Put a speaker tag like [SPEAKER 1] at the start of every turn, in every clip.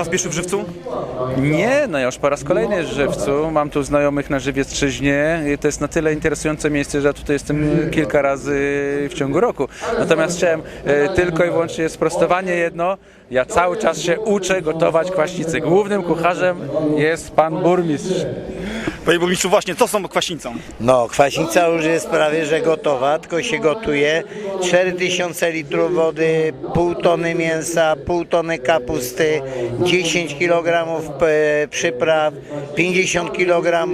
[SPEAKER 1] raz pierwszy w Żywcu?
[SPEAKER 2] Nie, no ja już po raz kolejny w Żywcu. Mam tu znajomych na Żywiecczyźnie. To jest na tyle interesujące miejsce, że ja tutaj jestem kilka razy w ciągu roku. Natomiast chciałem e, tylko i wyłącznie sprostowanie jedno. Ja cały czas się uczę gotować kwaśnicę. Głównym kucharzem jest pan burmistrz.
[SPEAKER 1] Panie burmistrzu, właśnie, co są kwaśnicą?
[SPEAKER 3] No, kwaśnica już jest prawie że gotowa, tylko się gotuje. 4000 litrów wody, pół tony mięsa, pół tony kapusty, 10 kg e, przypraw, 50 kg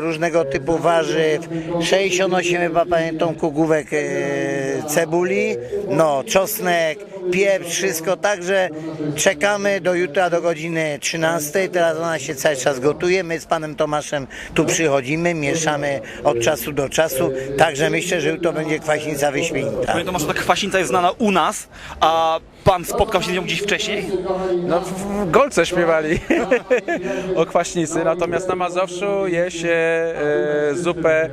[SPEAKER 3] różnego typu warzyw, 68 chyba pamiętam kugówek e, cebuli, no, czosnek, pieprz, wszystko, także czekamy do jutra do godziny 13. Teraz ona się cały czas gotuje. My z panem Tomaszem tu przychodzimy, mieszamy od czasu do czasu, także myślę, że jutro będzie kwaśnica wyśmienita.
[SPEAKER 1] Panie Tomaszu, ta kwaśnica jest znana u nas, a pan spotkał się z nią gdzieś wcześniej?
[SPEAKER 2] No, w, w Golce śpiewali o kwaśnicy, natomiast na Mazowszu je się e, zupę e,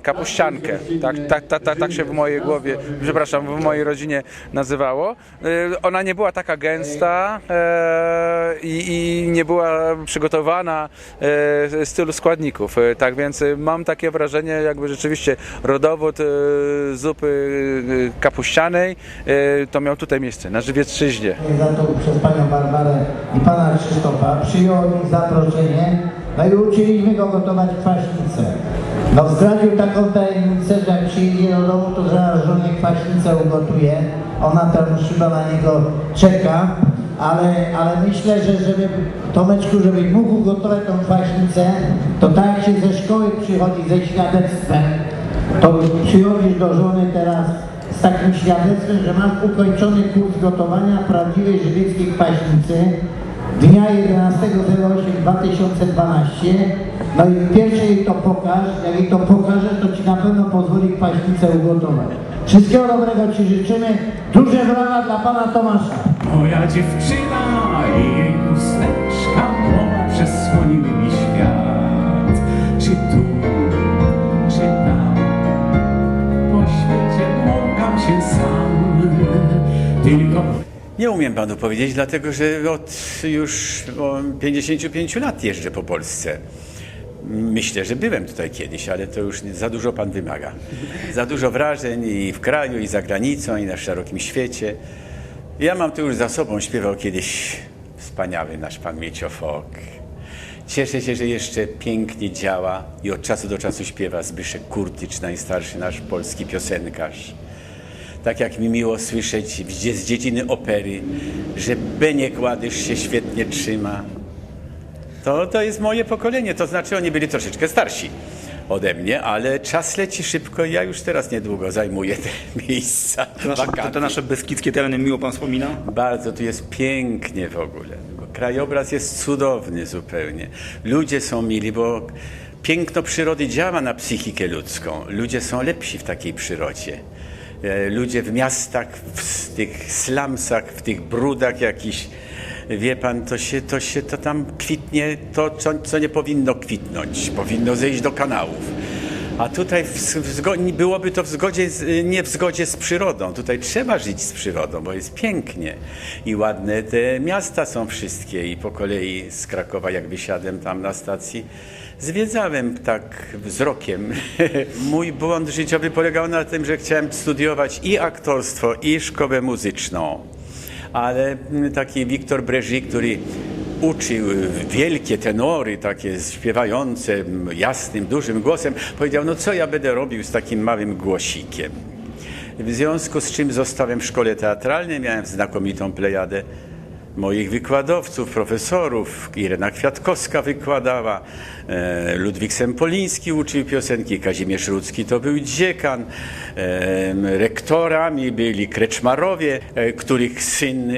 [SPEAKER 2] kapuściankę. Tak, tak, tak, tak, tak się w mojej głowie, przepraszam, w mojej rodzinie nazywało. E, ona nie była taka gęsta e, i, i nie była przygotowana e, z tylu składników. Tak więc mam takie wrażenie, jakby rzeczywiście rodowód zupy kapuścianej to miał tutaj miejsce, na Żywiecczyźnie.
[SPEAKER 4] za to przez panią Barbarę i pana Krzysztofa. Przyjął zaproszenie, no i uczyliśmy go gotować kwaśnicę. No zdradził taką tajemnicę, że jak przyjedzie do domu, to zaraz żonie kwaśnicę ugotuje. Ona tam chyba na niego czeka, ale, ale myślę, że żeby Tomeczku, żebyś mógł ugotować tą kwaśnicę, to tak jak się ze szkoły przychodzi ze świadectwem, to przychodzisz do żony teraz z takim świadectwem, że mam ukończony kurs gotowania prawdziwej żywieckiej kwaśnicy dnia 11.08.2012. No i pierwsze jej to pokaż, jak jej to pokażesz, to Ci na pewno pozwoli kwaśnicę ugotować. Wszystkiego dobrego Ci życzymy. Duże brawa dla Pana Tomasza.
[SPEAKER 5] Moja dziewczyna i jej chusteczka przesłoniły mi świat. Czy tu, czy tam, po świecie błąkam się sam. Tylko
[SPEAKER 6] Nie umiem panu powiedzieć, dlatego że od już o 55 lat jeżdżę po Polsce. Myślę, że byłem tutaj kiedyś, ale to już za dużo pan wymaga. Za dużo wrażeń i w kraju, i za granicą, i na szerokim świecie. Ja mam tu już za sobą, śpiewał kiedyś wspaniały nasz pan Mieciofok. Cieszę się, że jeszcze pięknie działa i od czasu do czasu śpiewa Zbyszek Kurtycz, najstarszy nasz polski piosenkarz. Tak jak mi miło słyszeć z dziedziny opery, że Beniek Ładysz się świetnie trzyma. To, to jest moje pokolenie, to znaczy oni byli troszeczkę starsi ode mnie, ale czas leci szybko i ja już teraz niedługo zajmuję te miejsca.
[SPEAKER 1] Te nasze,
[SPEAKER 6] wakaty.
[SPEAKER 1] te nasze beskidzkie tereny miło pan wspomina?
[SPEAKER 6] Bardzo tu jest pięknie w ogóle. Krajobraz jest cudowny zupełnie. Ludzie są mili, bo piękno przyrody działa na psychikę ludzką. Ludzie są lepsi w takiej przyrodzie. E, Ludzie w miastach, w tych slumsach, w tych brudach jakichś, wie pan, to się, to się to tam kwitnie, to co, co nie powinno kwitnąć. Powinno zejść do kanałów. A tutaj w, w byłoby to w zgodzie z, nie w zgodzie z przyrodą. Tutaj trzeba żyć z przyrodą, bo jest pięknie. I ładne te miasta są wszystkie. I po kolei z Krakowa, jak wysiadłem tam na stacji, zwiedzałem tak wzrokiem. Mój błąd życiowy polegał na tym, że chciałem studiować i aktorstwo, i szkołę muzyczną. Ale mm, taki Wiktor Breży, który uczył wielkie tenory, takie śpiewające jasnym, dużym głosem, powiedział, no co ja będę robił z takim małym głosikiem. W związku z czym zostałem w szkole teatralnej, miałem znakomitą plejadę moich wykładowców, profesorów. Irena Kwiatkowska wykładała, e, Ludwik Sempoliński uczył piosenki, Kazimierz Rudzki to był dziekan. E, rektorami byli Kreczmarowie, e, których syn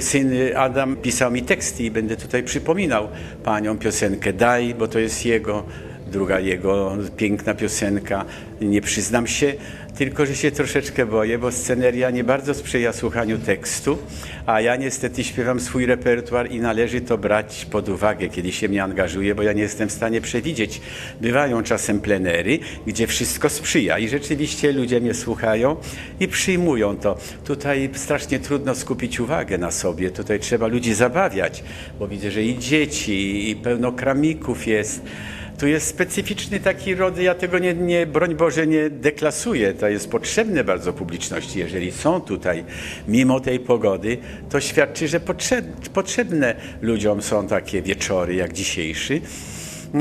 [SPEAKER 6] syn Adam pisał mi teksty i będę tutaj przypominał panią piosenkę Daj, bo to jest jego druga jego piękna piosenka. Nie przyznam się, tylko że się troszeczkę boję, bo sceneria nie bardzo sprzyja słuchaniu tekstu, a ja niestety śpiewam swój repertuar i należy to brać pod uwagę, kiedy się mnie angażuję, bo ja nie jestem w stanie przewidzieć. Bywają czasem plenery, gdzie wszystko sprzyja i rzeczywiście ludzie mnie słuchają i przyjmują to. Tutaj strasznie trudno skupić uwagę na sobie, tutaj trzeba ludzi zabawiać, bo widzę, że i dzieci, i pełno kramików jest. Tu jest specyficzny taki rodzaj, ja tego nie, nie, broń Boże nie deklasuję, to jest potrzebne bardzo publiczności. Jeżeli są tutaj, mimo tej pogody, to świadczy, że potrzeb, potrzebne ludziom są takie wieczory jak dzisiejszy,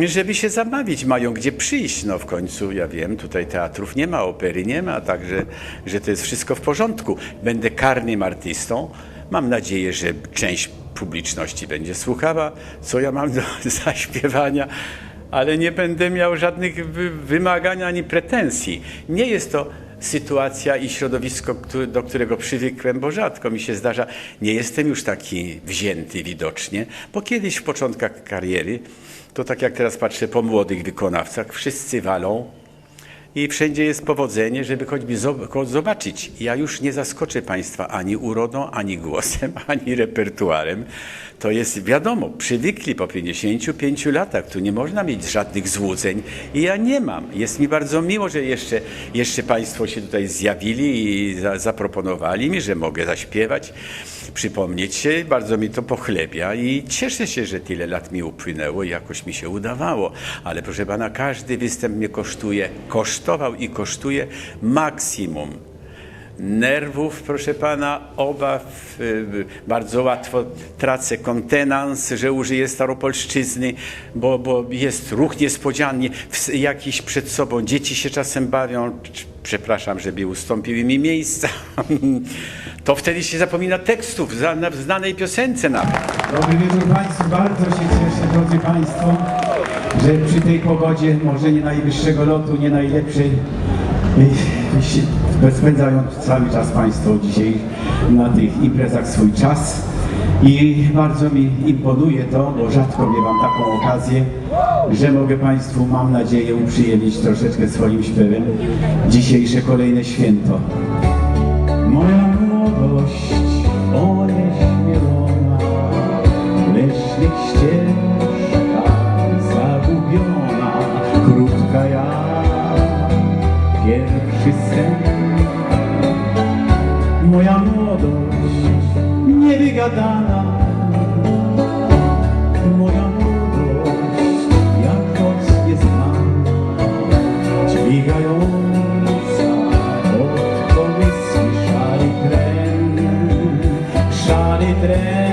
[SPEAKER 6] żeby się zabawić, mają gdzie przyjść. No w końcu, ja wiem, tutaj teatrów nie ma, opery nie ma, także że to jest wszystko w porządku. Będę karnym artystą. Mam nadzieję, że część publiczności będzie słuchała, co ja mam do zaśpiewania ale nie będę miał żadnych wy- wymagań ani pretensji. Nie jest to sytuacja i środowisko, do którego przywykłem, bo rzadko mi się zdarza. Nie jestem już taki wzięty widocznie, bo kiedyś w początkach kariery, to tak jak teraz patrzę po młodych wykonawcach, wszyscy walą i wszędzie jest powodzenie, żeby choćby zobaczyć. Ja już nie zaskoczę Państwa ani urodą, ani głosem, ani repertuarem. To jest wiadomo, przywykli po 55 latach, tu nie można mieć żadnych złudzeń i ja nie mam. Jest mi bardzo miło, że jeszcze, jeszcze Państwo się tutaj zjawili i za, zaproponowali mi, że mogę zaśpiewać, przypomnieć się. Bardzo mi to pochlebia i cieszę się, że tyle lat mi upłynęło i jakoś mi się udawało. Ale proszę Pana, każdy występ mnie kosztuje, kosztował i kosztuje maksimum. Nerwów, proszę pana, obaw, y, bardzo łatwo tracę kontenans, że użyję staropolszczyzny, bo, bo jest ruch niespodzianny, jakiś przed sobą, dzieci się czasem bawią, przepraszam, żeby ustąpiły mi miejsca, to wtedy się zapomina tekstów w znanej piosence nawet.
[SPEAKER 5] Dobry wieczór Państwu, bardzo się cieszę, drodzy Państwo, że przy tej pogodzie, może nie najwyższego lotu, nie najlepszej, spędzają cały czas Państwo dzisiaj na tych imprezach swój czas. I bardzo mi imponuje to, bo rzadko miewam taką okazję, że mogę Państwu, mam nadzieję, uprzyjemnić troszeczkę swoim śpiewem dzisiejsze kolejne święto. moja modo, jebi ga dana, moja modo, ja choć je znam, dźwigająca od komisji szary tren, szary tren.